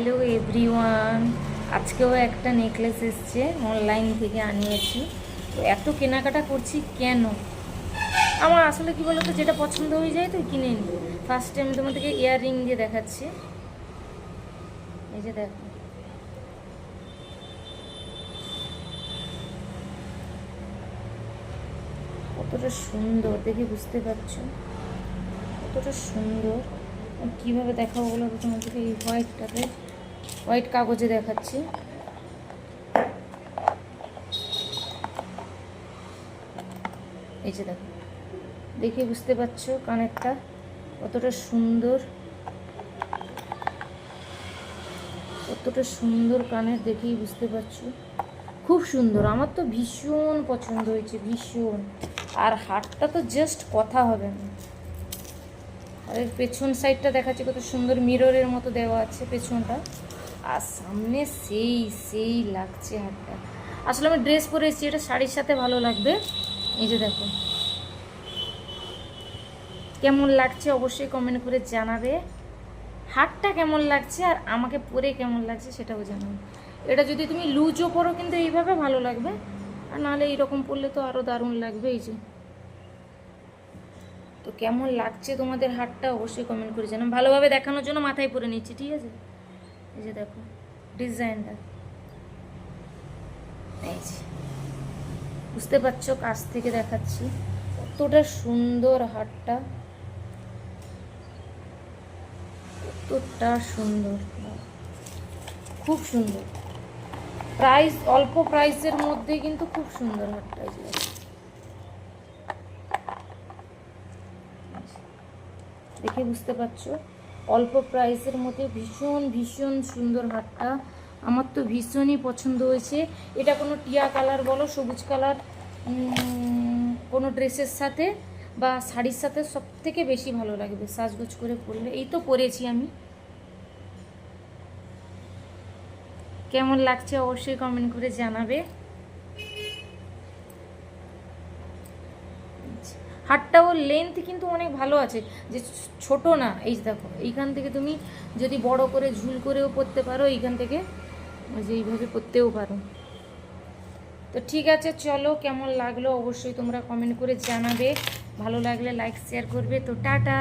Hello everyone আজকেও একটা necklace এসছে অনলাইন থেকে আনিয়েছি। তো এত কেনাকাটা করছি কেন? আমার আসলে কি বলতো, যেটা পছন্দ হয়ে যায় তো কিনে নিই ফার্স্ট টাইম তোমাদেরকে ইয়াররিং দিয়ে দেখাচ্ছি। এই যে দেখো। কতটা সুন্দর, দেখে বুঝতে পারছ? কতটা সুন্দর। কীভাবে দেখাবো বলো তোমাদেরকে এই হোয়াইটটাতে হোয়াইট কাগজে দেখাচ্ছি। এই যে দেখো, দেখে বুঝতে পারছ কানেরটা কতটা সুন্দর? কতটা সুন্দর কানের দেখেই বুঝতে পারছ? খুব সুন্দর, আমার তো ভীষণ পছন্দ হয়েছে, ভীষণ। আর হাটটা তো জাস্ট কথা হবে না। আর এর পেছন সাইডটা দেখাচ্ছে, কত সুন্দর মিররের মতো দেওয়া আছে পেছনটা। আর সামনে সেই সেই লাগছে হাটটা আসলে আমি ড্রেস পরে এসেছি, এটা শাড়ির সাথে ভালো লাগবে। এই যে দেখো। কেমন লাগছে অবশ্যই কমেন্ট করে জানাবে। হাটটা কেমন লাগছে আর আমাকে পরে কেমন লাগছে সেটাও জানাবে। এটা যদি তুমি লুজও পরো কিন্তু এইভাবে ভালো লাগবে। আর নাহলে এইরকম পরলে তো আরও দারুণ লাগবে, এই যে। তো কেমন লাগছে তোমাদের হাটটা অবশ্যই কমেন্ট করে জানাও। ভালোভাবে দেখানোর জন্য মাথায় পরে নিচ্ছি, ঠিক আছে? এই যে দেখো, ডিজাইনটা। এই যে, বুঝতে পারছ কাছ থেকে দেখাচ্ছি? কতটা সুন্দর হাটটা। কতটা সুন্দর। খুব সুন্দর। প্রাইস, অল্প প্রাইসের মধ্যে কিন্তু খুব সুন্দর হাটটা এই যে দেখো। বুঝতে পারছ? অল্প প্রাইসের মধ্যে ভীষণ ভীষণ সুন্দর হাটটা আমার তো ভীষণই পছন্দ হয়েছে। এটা কোনো টিয়া কালার বলো, সবুজ কালার কোনো ড্রেসের সাথে বা শাড়ির সাথে সব থেকে বেশি ভালো লাগবে, সাজগোজ করে পরলে। এই তো পরেছি আমি। কেমন লাগছে অবশ্যই কমেন্ট করে জানাবে। হাটটাও লেন্থ কিন্তু অনেক ভালো আছে। যে ছোট না, এই দেখো, এইখান থেকে তুমি যদি বড় করে ঝুল করেও পরতে পারো, এইখান থেকে যে এইভাবে পরতেও পারো। তো ঠিক আছে, চলো, কেমন লাগল অবশ্যই তোমরা কমেন্ট করে জানাবে। ভালো লাগলে লাইক শেয়ার করবে। তো টাটা!